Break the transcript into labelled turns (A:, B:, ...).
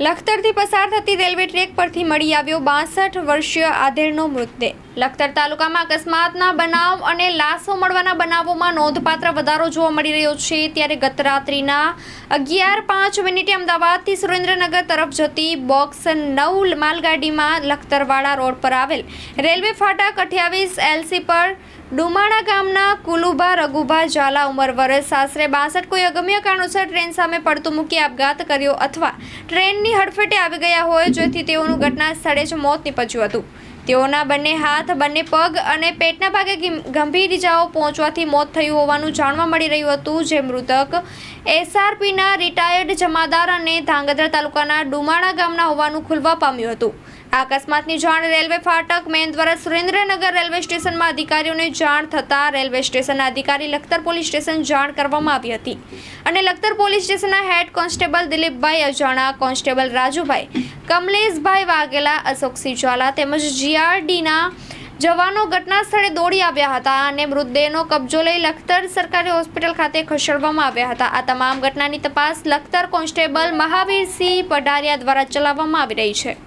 A: લખતરથી પસાર થતી railway track પરથી મળી આવ્યો બાસઠ વર્ષીય આધેડનો મૃતદેહ. લખતર તાલુકામાં અકસ્માતના બનાવ અને લાશો મળવાના બનાવોમાં નોંધપાત્ર વધારો જોવા મળી રહ્યો છે. ત્યારે ગત રાત્રિના અગિયાર પાંચ મિનિટે અમદાવાદથી સુરેન્દ્રનગર તરફ જતી બોક્સ નવ માલગાડીમાં લખતરવાડા રોડ પર આવેલ રેલવે ફાટક અઠ્યાવીસ એલસી પર ડુમાણા ગામના કુલુભા રઘુભા ઝાલા ઉંમર વર્ષ સાસરે બાસઠ કોઈ અગમ્ય કારણોસર ટ્રેન સામે પડતું મૂકી આપઘાત કર્યો અથવા ટ્રેનની હડફેટે આવી ગયા હોય જેથી તેઓનું ઘટના સ્થળે જ મોત નીપજ્યું હતું. તેઓના બંને હાથ, બંને પગ અને પેટના ભાગે ગંભીર ઇજાઓ પહોંચવાથી મોત થયું હોવાનું જાણવા મળી રહ્યું હતું, જે મૃતક એસઆરપીના રિટાયર્ડ જમાદાર અને ધાંગધ્રા તાલુકાના ડુમાણા ગામના હોવાનું ખુલવા પામ્યું હતું. અકસ્માતની જાણ રેલવે ફાટક મેન દ્વારા સુરેન્દ્રનગર રેલવે સ્ટેશનમાં અધિકારીઓને જાણ થતાં રેલવે સ્ટેશનના અધિકારી લખતર પોલીસ સ્ટેશન જાણ કરવામાં આવી હતી. અને લખતર પોલીસ સ્ટેશનના head constable Dilipbhai Ajana, constable Rajubhai, Kamleshbhai Vaghela, Ashoksinh Jhala તેમજ જીઆરડીના જવાનો ઘટના સ્થળે દોડી આવ્યા હતા અને મૃતદેહનો કબજો લઈ લખતર સરકારી હોસ્પિટલ ખાતે ખસેડવામાં આવ્યા હતા. આ તમામ ઘટનાની તપાસ લખતર કોન્સ્ટેબલ મહાવીરસિંહ પઢારિયા દ્વારા ચલાવવામાં આવી રહી છે.